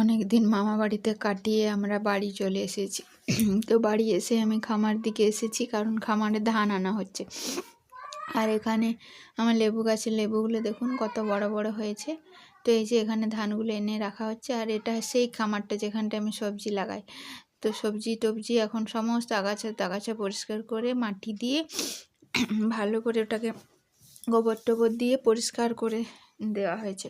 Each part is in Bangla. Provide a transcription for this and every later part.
অনেক দিন মামা বাড়িতে কাটিয়ে আমরা বাড়ি চলে এসেছি। তো বাড়ি এসে আমি খামার দিকে এসেছি, কারণ খামারে ধান আনা হচ্ছে। আর এখানে আমার লেবু গাছের লেবুগুলো দেখুন কত বড় বড় হয়েছে। তো এই যে এখানে ধানগুলো এনে রাখা হচ্ছে, আর এটা সেই খামারটা যেখানটা আমি সবজি লাগাই। তো সবজি টবজি এখন সমস্ত আগাছা তাগাছা পরিষ্কার করে মাটি দিয়ে ভালো করে ওটাকে গোবর টোবর দিয়ে পরিষ্কার করে দেওয়া হয়েছে।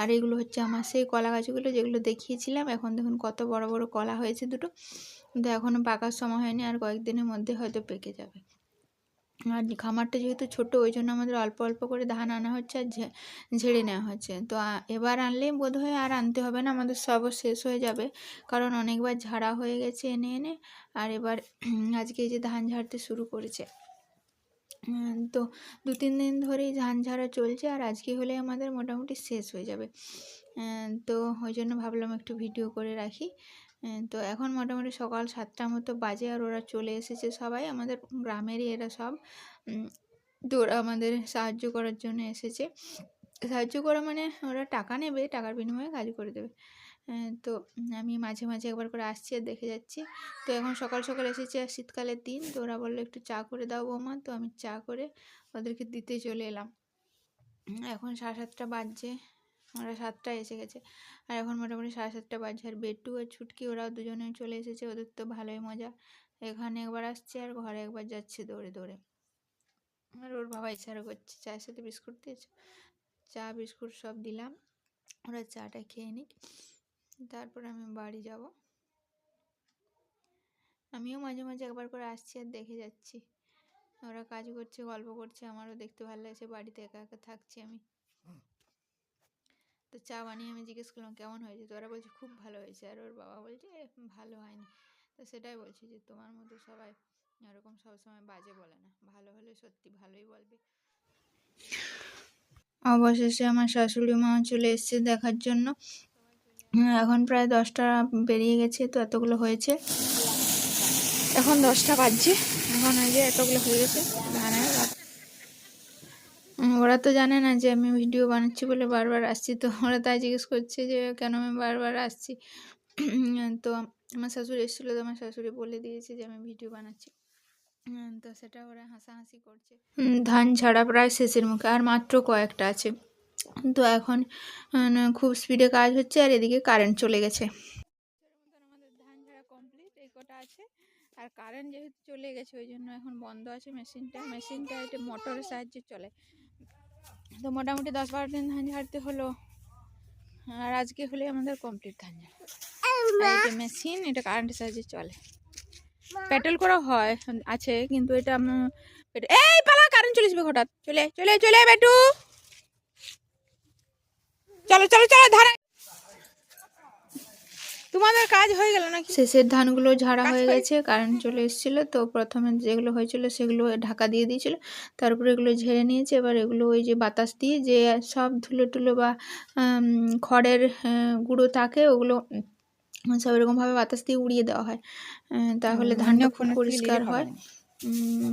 আর এগুলো হচ্ছে আমার সেই কলা গাছগুলো যেগুলো দেখিয়েছিলাম, এখন দেখুন কত বড় বড় কলা হয়েছে দুটো। কিন্তু এখনও পাকার সময় হয়নি, আর কয়েকদিনের মধ্যে হয়তো পেকে যাবে। আর খামারটা যেহেতু ছোট, ওই জন্য আমাদের অল্প অল্প করে ধান আনা হচ্ছে আর ঝেড়ে নেওয়া হচ্ছে। তো এবার আনলেই বোধহয় আর আনতে হবে না, আমাদের সব শেষ হয়ে যাবে। কারণ অনেকবার ঝাড়া হয়ে গেছে এনে এনে, আর এবার আজকে এই যে ধান ঝাড়তে শুরু করেছে। তো দু তিন দিন ধরেই ধান ঝাড়া চলছে আর আজকে হলে আমাদের মোটামুটি শেষ হয়ে যাবে। তো ওই জন্য ভাবলাম একটু ভিডিও করে রাখি। তো এখন মোটামুটি সকাল সাতটা মতো বাজে আর ওরা চলে এসেছে সবাই। আমাদের গ্রামেরই এরা সব। তো আমাদের সাহায্য করার জন্য এসেছে। সাহায্য করা মানে ওরা টাকা নেবে, টাকার বিনিময়ে কাজ করে দেবে। তো আমি মাঝে মাঝে একবার করে আসছি আর দেখে যাচ্ছি। তো এখন সকাল সকাল এসেছে আর শীতকালের দিন, তো ওরা বলল একটু চা করে দাও বৌমা। তো আমি চা করে ওদেরকে দিতে চলে এলাম। এখন সাড়ে সাতটা বাজছে, ওরা সাতটায় এসে গেছে। আর এখন মোটামুটি সাড়ে সাতটা বাজছে। আর বেটু আর ছুটকি, ওরাও দুজনে চলে এসেছে, ওদের তো ভালোই মজা। এখানে একবার আসছে আর ঘরে একবার যাচ্ছে দৌড়ে দৌড়ে। আর ওর বাবা ইশারা করছে, চায়ের সাথে বিস্কুট দিয়েছে? চা, বিস্কুট সব দিলাম। ওরা চাটা খেয়ে নিক। তারপর আমি বাড়ি যাব। আমিও মাঝে মাঝে একবার করে আসছি আর দেখে যাচ্ছি। ওরা কাজ করছে গল্প করছে আমারও দেখতে ভালো লাগছে বাড়িতে একা একা থাকছি আমি। তো চা বানিয়ে আমি জিজ্ঞেস করলাম কেমন হয়েছে? তো ওরা বলছে খুব ভালো হয়েছে। আর ওর বাবা বলছে "এ, ভালো হয়নি। তো সেটাই বলছি যে তোমার মতো সবাই এরকম সবসময় বাজে বলে না। ভালো হলে সত্যি ভালোই বলবে। অবশেষে আমার শাশুড়ি মা চলে এসেছে দেখার জন্য। এখন প্রায় দশটা বেরিয়ে গেছে, তো এতগুলো হয়েছে। এখন দশটা বাজছে। এখন এই যে এতগুলো হয়ে গেছে ওরা তো জানে না যে আমি ভিডিও বানাচ্ছি বলে বারবার আসছি, তো ওরা তাই জিজ্ঞেস করছে যে কেন আমি বারবার আসছি। তো আমার শাশুড়ি এসেছিল, তো আমার শাশুড়ি বলে দিয়েছে যে আমি ভিডিও বানাচ্ছি। তো সেটা ওরা হাসাহাসি করছে। ধান ছাড়া প্রায় শেষের মুখে, আর মাত্র কয়েকটা আছে। তো এখন খুব স্পিডে কাজ হচ্ছে আর এদিকে কারেন্ট চলে গেছে। আমাদের ধান আছে। আর কারেন্ট যেহেতু চলে গেছে, ওই জন্য এখন বন্ধ আছে মেশিনটা মেশিনটা এটা মোটরের সাহায্যে চলে। তো মোটামুটি দশ বারো দিন ধান ঝাড়তে হলো। আর আজকে হলে আমাদের কমপ্লিট ধান ঝাড়া। মেশিন এটা কারেন্টের সাহায্যে চলে। পেট্রোল করা হয়, আছে, কিন্তু এটা এই পালা কারেন্ট চলে আসবে হঠাৎ। চলে চলে চলে, বেটু। চলো চলো চলো ধান তোমাদের কাজ হয়ে গেল নাকি? শেষের ধানগুলো ঝাড়া হয়ে গেছে কারেন্ট চলে এসেছিল তো প্রথমে যেগুলো হয়েছিল সেগুলো ঢাকা দিয়ে দিয়েছিল। তারপরে এগুলো ঝেড়ে নিয়েছে এবার এগুলো ওই যে বাতাস দিয়ে যে সব ধুলো টুলো বা খড়ের গুঁড়ো থাকে ওগুলো সব এরকমভাবে বাতাস দিয়ে উড়িয়ে দেওয়া হয়। তাহলে ধানটা খুব পরিষ্কার হয়।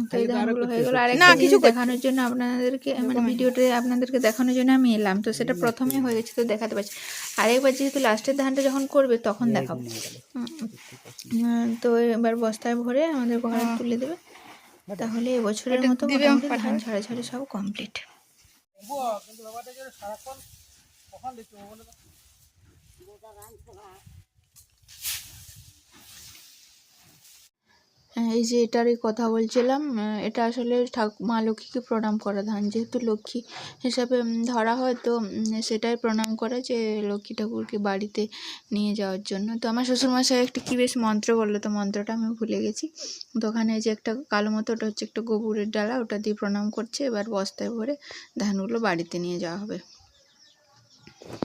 তো এই ধানগুলো হয়ে গেলো। আর না কিছু দেখানোর জন্য আপনাদেরকে মানে ভিডিওটা আপনাদেরকে দেখানোর জন্য আমি এলাম তো সেটা প্রথমে হয়ে গেছে তো দেখাতে পারছি। আরেকবার যেহেতু লাস্টের ধানটা যখন করবে তখন দেখাবো। উম, উম, তো এবার বস্তায় ভরে আমাদের ঘরে তুলে দেবে। তাহলে এবছরের মতো ধান ঝাড়া ঝাড়ি সব কমপ্লিট হ্যাঁ, এই যে এটারই কথা বলছিলাম এটা আসলে ঠাকুর মা লক্ষ্মীকে প্রণাম করা ধান। যেহেতু লক্ষ্মী হিসাবে ধরা হয়, তো সেটাই প্রণাম করা যে লক্ষ্মী ঠাকুরকে বাড়িতে নিয়ে যাওয়ার জন্য। তো আমার শ্বশুরমশাই একটা কী বেশ মন্ত্র বলল, তো মন্ত্রটা আমি ভুলে গেছি। তো ওখানে যে একটা কালো মতো, ওটা হচ্ছে একটা গোবরের ডালা, ওটা দিয়ে প্রণাম করছে। এবার বস্তায় ভরে ধানগুলো বাড়িতে নিয়ে যাওয়া হবে।